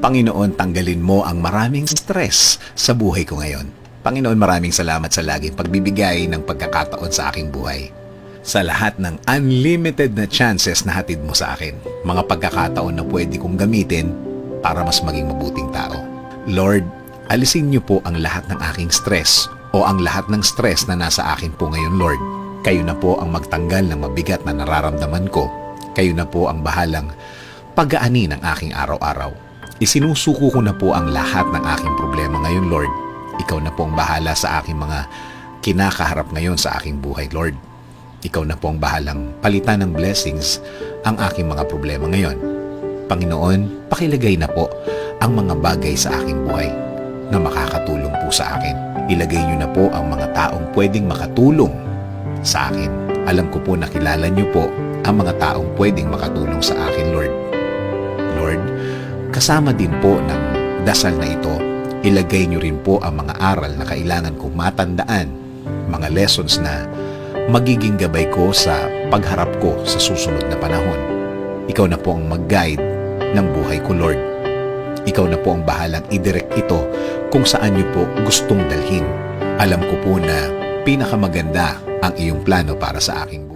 Panginoon, tanggalin mo ang maraming stress sa buhay ko ngayon. Panginoon, maraming salamat sa laging pagbibigay ng pagkakataon sa aking buhay. Sa lahat ng unlimited na chances na hatid mo sa akin. Mga pagkakataon na pwede kong gamitin para mas maging mabuting tao. Lord, alisin niyo po ang lahat ng aking stress o ang lahat ng stress na nasa akin po ngayon, Lord. Kayo na po ang magtanggal ng mabigat na nararamdaman ko. Kayo na po ang bahalang pag-aani ng aking araw-araw. Isinusuko ko na po ang lahat ng aking problema ngayon, Lord. Ikaw na po ang bahala sa aking mga kinakaharap ngayon sa aking buhay, Lord. Ikaw na po ang bahalang palitan ng blessings ang aking mga problema ngayon. Panginoon, pakilagay na po ang mga bagay sa aking buhay na makakatulong po sa akin. Ilagay niyo na po ang mga taong pwedeng makatulong sa akin. Alam ko po na kilala niyo po ang mga taong pwedeng makatulong sa akin, Lord. Kasama din po ng dasal na ito, ilagay niyo rin po ang mga aral na kailangan kong matandaan, mga lessons na magiging gabay ko sa pagharap ko sa susunod na panahon. Ikaw na po ang mag-guide ng buhay ko, Lord. Ikaw na po ang bahalang i-direct ito kung saan niyo po gustong dalhin. Alam ko po na pinakamaganda ang iyong plano para sa aking